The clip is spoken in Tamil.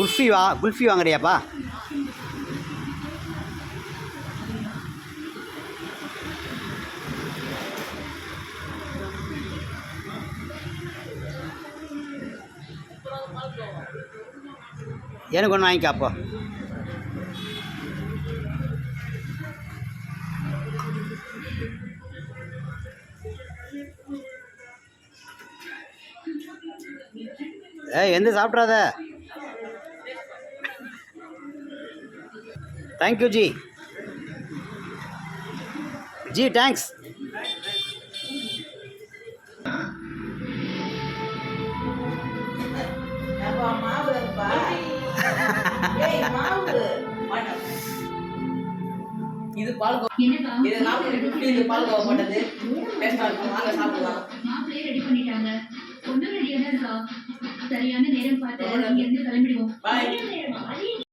குல்ஃபி வா குல்ஃபி வாங்குறியாப்பா? எனக்கு ஒன்று வாங்கிக்கோ அப்போ. ஏய் எந்த சாப்பிட்றாத? Thank you ji ji thanks. இது என்னக்கா இது நாற்பது ஃபிஃப்டி இது பால்கோவா போட்டது டேஸ்டா இருக்கும் வாங்க சாப்பிடலாம் மாப்பிள்ளையே ரெடி பண்ணிட்டாங்க தான் இருக்கா? சரியான நேரம் பார்த்து இங்க இருந்து கிளம்பிடுவோம்.